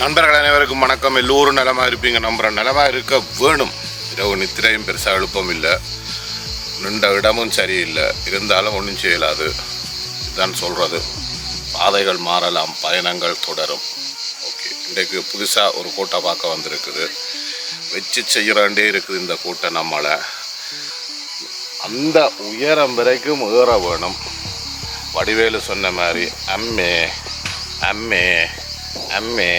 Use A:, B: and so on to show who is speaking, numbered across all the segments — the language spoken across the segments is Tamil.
A: நண்பர்கள் அனைவருக்கும் வணக்கம். எல்லோரும் நிலமாக இருப்பீங்க. நம்புறேன் நலமா இருக்க வேணும். இரவு நித்திரையும் பெருசாக எழுப்பம் இல்லை. நின்ற இடமும் சரியில்லை. இருந்தாலும் ஒன்றும் செய்யலாது. இதுதான் சொல்கிறது பாதைகள் மாறலாம். பயணங்கள் தொடரும். ஓகே. இன்றைக்கு புதுசாக ஒரு கூட்டம் பார்க்க வந்திருக்குது. வச்சு செய்கிறாண்டே இருக்குது இந்த கூட்டம் நம்மளை. அந்த உயரம் வரைக்கும் ஏற வேணும். வடிவேலு சொன்ன மாதிரி அம்மே அம்மே. அம்மே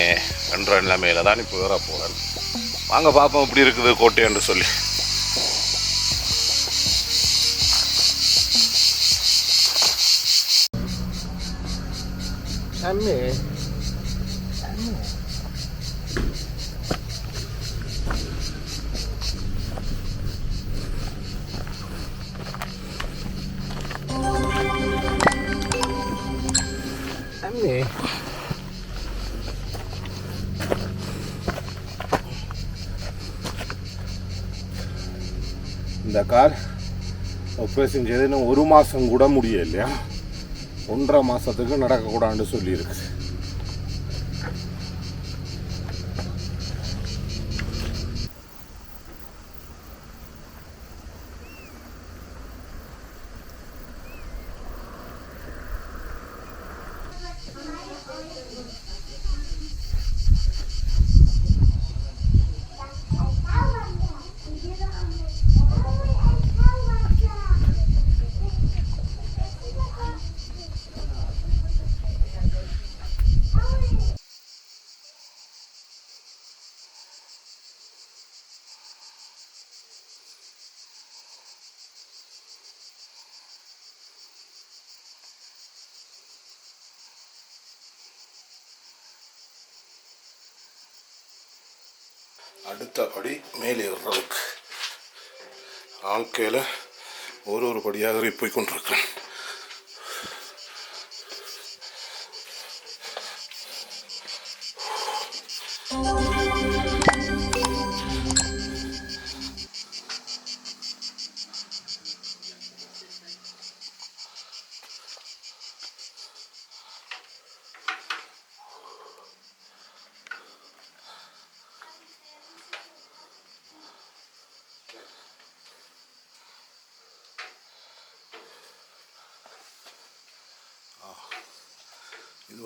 A: என்ற நிலைமையில தான் இப்போ வேற போகிறேன் வாங்க பார்ப்போம் இப்படி இருக்குது கோட்டை என்று சொல்லி. அம்மே. அம்மே. இந்த கார் ஆப்ரேஷன் செய்து இன்னும் ஒரு மாதம் கூட முடியலையா? ஒன்றரை மாதத்துக்கு நடக்கக்கூடாதுன்னு சொல்லியிருக்கு. அடுத்தபடி மேலே ஏறுறதுக்கு. வாழ்க்கையில் ஒரு ஒரு படியாக போய் கொண்டிருக்கிறேன். இது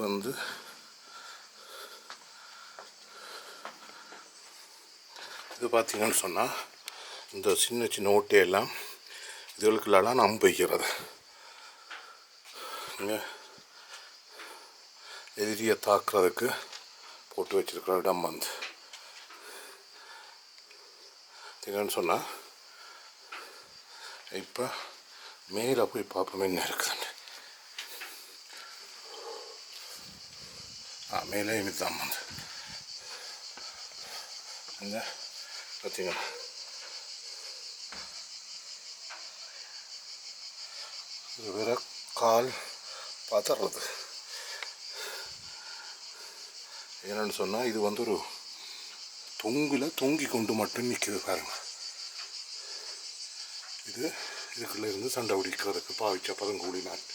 A: வந்து இது பார்த்தீங்கன்னு சொன்னால் இந்த சின்ன சின்ன ஓட்டையெல்லாம் இதுகளுக்குள்ளலாம் நம்ப வைக்கிறது. இங்கே எதிரியை தாக்குறதுக்கு போட்டு வச்சிருக்கிற இடம் வந்து என்னன்னு சொன்னால் இப்போ மேலே போய் பார்ப்போம் என்ன இருக்குதுன்னு. ಆಮೇಲೆ மேலே இதுதான் வந்து இந்த கால் பதறது என்னன்னு சொன்னால் இது வந்து ஒரு தொங்கில் தொங்கி கொண்டு மட்டும் நிற்கிது பாருங்க இது இதுக்குள்ளே இருந்து சண்டை பிடிக்கிறதுக்கு பாவிச்ச பதங்கூடி நான்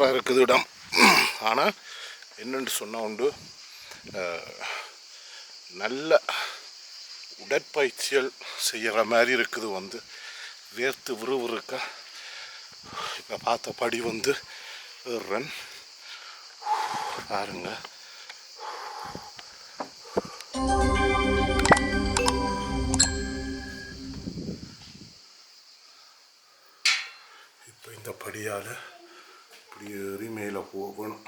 A: சூப்பராக இருக்குது இடம். ஆனால் என்னென்று சொன்னால் உண்டு நல்ல உடற்பயிற்சிகள் செய்கிற மாதிரி இருக்குது வந்து. வேர்த்து விறுவிறுக்க இப்போ பார்த்த படி வந்து ஏறுறன். பாருங்க. இப்போ இந்த படியால் இப்படி ஏறி மேலே போகணும்.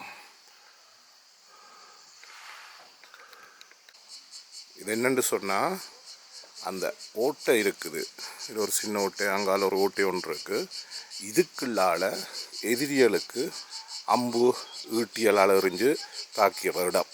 A: இது என்னென்னு சொன்னால் அந்த ஓட்டை இருக்குது. இது ஒரு சின்ன ஓட்டை அங்கால ஒரு ஓட்டை ஒன்று இருக்குது இதுக்குள்ளால எதிரிகளுக்கு அம்பு ஈட்டியலால் எறிஞ்சு தாக்கிய வருடம்.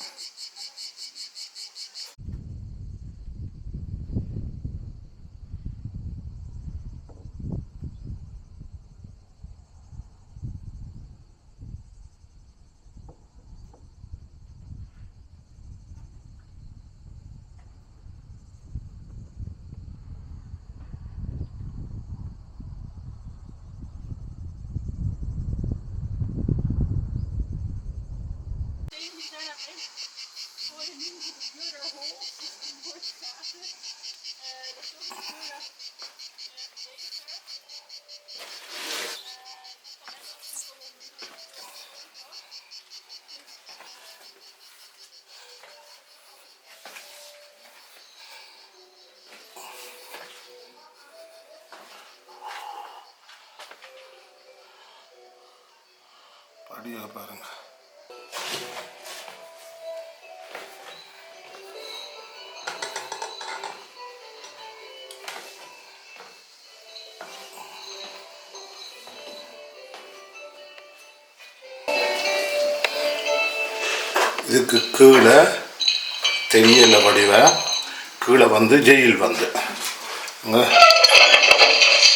A: இடம் படியை பாருங்க. இதுக்கு கீழே தெரியல வடிவ. கீழே வந்து ஜெயில் வந்து.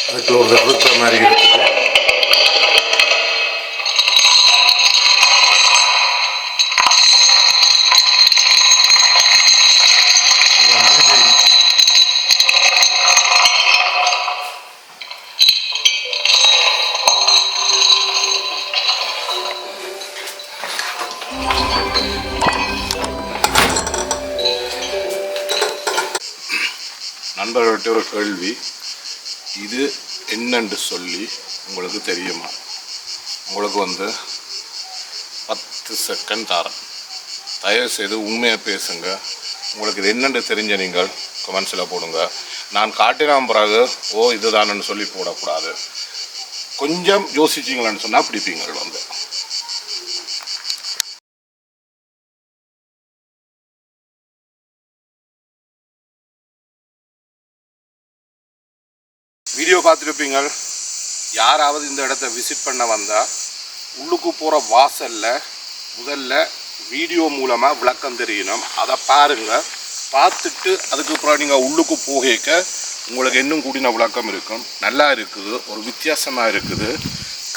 A: அதுக்கு ஒரு இருக்கிற மாதிரி இருக்குது. ஒரு கேள்வி. இது என்னன்னு சொல்லி உங்களுக்கு தெரியுமா? உங்களுக்கு வந்து பத்து செகண்ட் தரேன் தயவு செய்து உண்மையை பேசுங்க. உங்களுக்கு இது என்னென்று தெரிஞ்ச நீங்கள் கமெண்ட்ஸில் போடுங்க. நான் காட்டினான் பிறகு ஓ இதுதானன்னு சொல்லி போடக்கூடாது. கொஞ்சம் யோசிச்சிங்களான்னு சொன்னால் பிடிப்பீங்கள் வந்து. வீடியோ பார்த்துருப்பீங்க யாராவது இந்த இடத்த விசிட் பண்ண வந்தால் உள்ளுக்கு போகிற வாசலில் முதல்ல வீடியோ மூலமாக விளக்கம் தெரியணும். அதை பாருங்கள் பார்த்துட்டு அதுக்கப்புறம் நீங்கள் உள்ளுக்கு போகிக்க உங்களுக்கு இன்னும் கூடின விளக்கம் இருக்கும். நல்லா இருக்குது. ஒரு வித்தியாசமாக இருக்குது.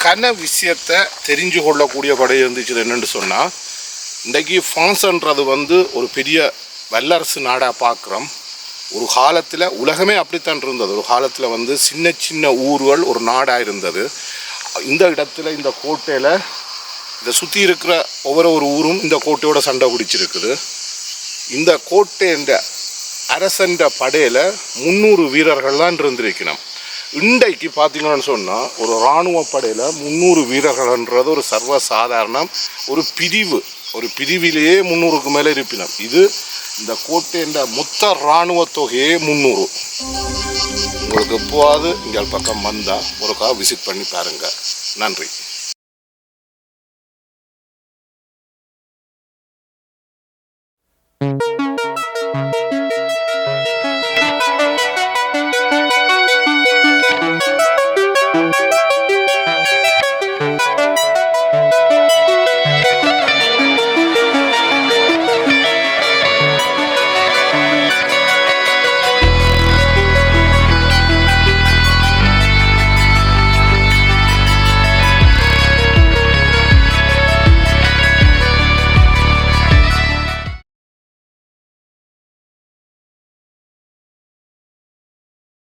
A: கன விஷயத்தை தெரிஞ்சு கொள்ளக்கூடிய படை இருந்துச்சு என்னென்னு சொன்னால் இன்றைக்கி ஃபான்ஸ்ன்றது வந்து ஒரு பெரிய வல்லரசு நாடாக பார்க்குறோம் ஒரு காலத்தில் உலகமே அப்படித்தான் இருந்தது. ஒரு காலத்தில் வந்து சின்ன சின்ன ஊர்கள் ஒரு நாடாக இருந்தது இந்த இடத்துல இந்த கோட்டையில் இதை சுற்றி இருக்கிற ஒவ்வொரு ஒரு ஊரும் இந்த கோட்டையோட சண்டை பிடிச்சிருக்குது. இந்த கோட்டைன்ற அரசன்ற படையில் முந்நூறு வீரர்கள் தான் இருந்திருக்கணும். இன்றைக்கு பார்த்தீங்கன்னு சொன்னால் ஒரு இராணுவ படையில் முந்நூறு வீரர்கள்ன்றது ஒரு சர்வசாதாரணம் ஒரு பிரிவு. ஒரு பிரிவிலேயே முந்நூறுக்கு மேலே இருப்பினம் இது இந்த கோட்டையின் மொத்த இராணுவ தொகையே முந்நூறு. உங்களுக்கு எப்போவாது இங்கே பக்கம் வந்தால் ஒருக்கா விசிட் பண்ணி பாருங்கள் நன்றி. thank you